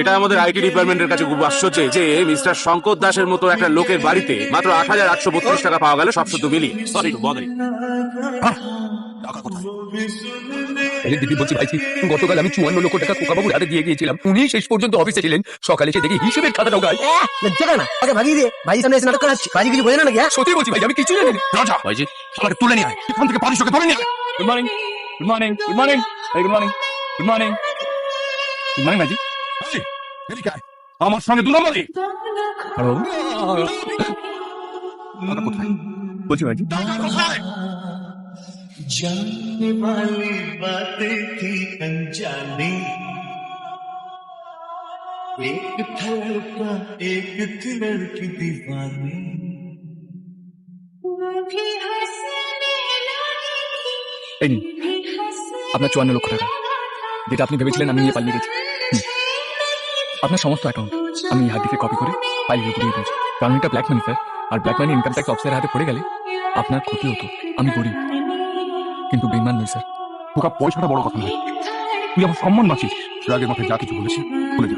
এটা আমাদের আইটি ডিপার্টমেন্টের কাছে খুব আশ্চর্য যে মিস্টার শঙ্কর দাসের মতো একটা লোকের বাড়িতে মাত্র আট হাজার আটশো বত্রিশ টাকা পাওয়া গেল সব শুদ্ধ মিলিয়ে সরি দিদি বলছি গতকাল আমি চুয়ান্ন লক্ষ টাকা খোকাবাবুর হাতে দিয়ে গিয়েছিলাম। উনি শেষ পর্যন্ত অফিসে ছিলেন। সকালে এসে দেখি হিসেবের খাতাটাও গায়। লজ্জা না? ওকে ভাগিয়ে দিয়ে ভাই সামনে এসে নাটক করাচ্ছি। ভাই কিছু বোঝে না নাকি হ্যাঁ? সত্যি বলছি ভাই আমি কিছু জানি রাজা ভাইজি। আমাকে তুলে নিয়ে আয়। এখান থেকে পারিস ওকে ধরে নিয়ে good morning good morning good morning good morning good morning good morning ভাইজি। আমার সঙ্গে দু নম্বরই হ্যালো বলছি ভাইজি जानने वाली बातें थी अनजानी एक था लड़का एक थी लड़की दीवानी এই নিন আপনার চুয়ান্ন লক্ষ টাকা যেটা আপনি ভেবেছিলেন আমি নিয়ে পালিয়ে গেছি হুম। আপনার সমস্ত অ্যাকাউন্ট আমি থেকে কপি করে ফাইলে পুড়িয়ে দিয়েছি। কারণ এটা ব্ল্যাক মানি স্যার আর ব্ল্যাক মানি ইনকাম ট্যাক্স অফিসারের হাতে পড়ে গেলে আপনার ক্ষতি হতো। আমি গরিব। কিন্তু বেমান নই স্যার তোকা পয়সাটা বড় কথা নয়। তুই আমার সম্মান বাঁচিস। রাগের মাথায় যা কিছু বলেছি বলে যা।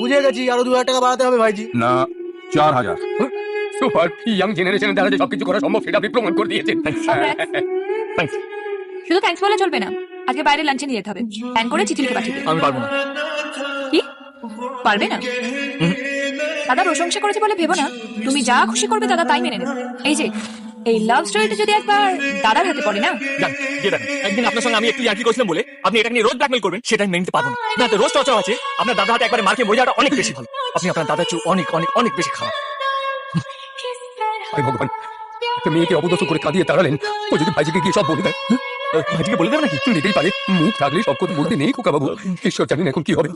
বুঝে গেছি আরও দু হাজার টাকা বাড়াতে হবে ভাইজি। না চার হাজার। সুপার ইয়াং জেনারেশনের দ্বারা যে সবকিছু করা সম্ভব সেটা আপনি প্রমাণ করে দিয়েছেন। থ্যাংকস শুধু থ্যাঙ্কস বলে চলবে না। আজকে বাইরে লাঞ্চে নিয়ে যেতে হবে। প্ল্যান করে চিঠি লিখে পাঠিয়ে আমি পারব না। পারবে না। দাদা প্রশংসা করেছে বলে ভেবো না। তুমি যা খুশি করবে দাদা তাই মেনে নেবে। এই যে এই লাভ স্টোরিটা যদি একবার দাদার হাতে পড়ে না? একদিন আপনার সঙ্গে আমি একটু ইয়ার্কি করেছিলাম বলে আপনি এটা নিয়ে রোজ ব্ল্যাকমেল করবেন সেটা আমি মেনে নিতে পারব না। না তো রোজ চর্চা আছে। আপনার দাদা হাতে একবারে মার্কে মরে যাওয়াটা অনেক বেশি ভালো। আপনি আপনার দাদার চেয়ে অনেক অনেক অনেক বেশি খারাপ। ভগবান একটা মেয়েকে অবদস্থ করে কাঁদিয়ে তাড়ালেন। ও যদি ভাইজিকে গিয়ে সব বলে দেয় ভাইজিকে বলে দেবে নাকি? নিতেই পারে। মুখ থাকলে সব কথা বলতে নেই খোকাবাবু। ঈশ্বর জানেন এখন কি হবে।